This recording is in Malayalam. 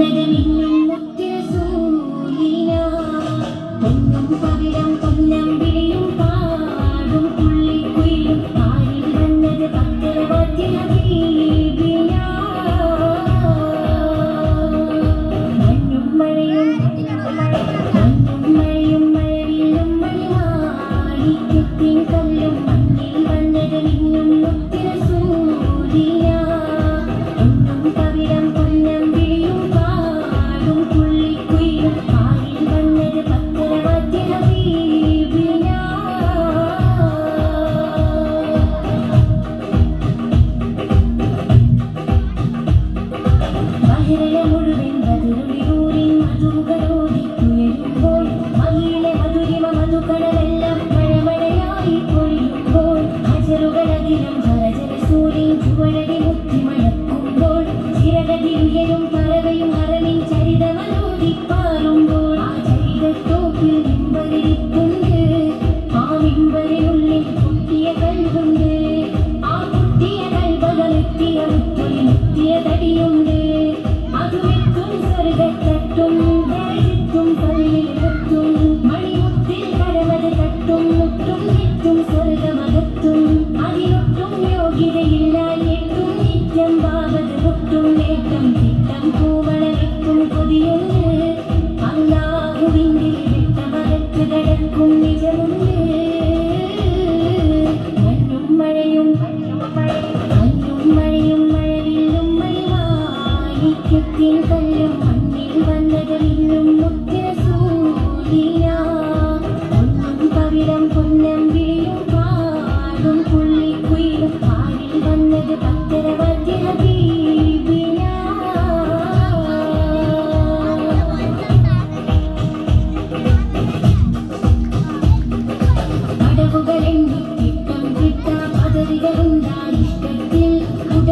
നഗമിന്നും ചിരകതിരുയരും പറവയും ഹരണിൻ ചരിതമലോടി നിജമുണ്ട്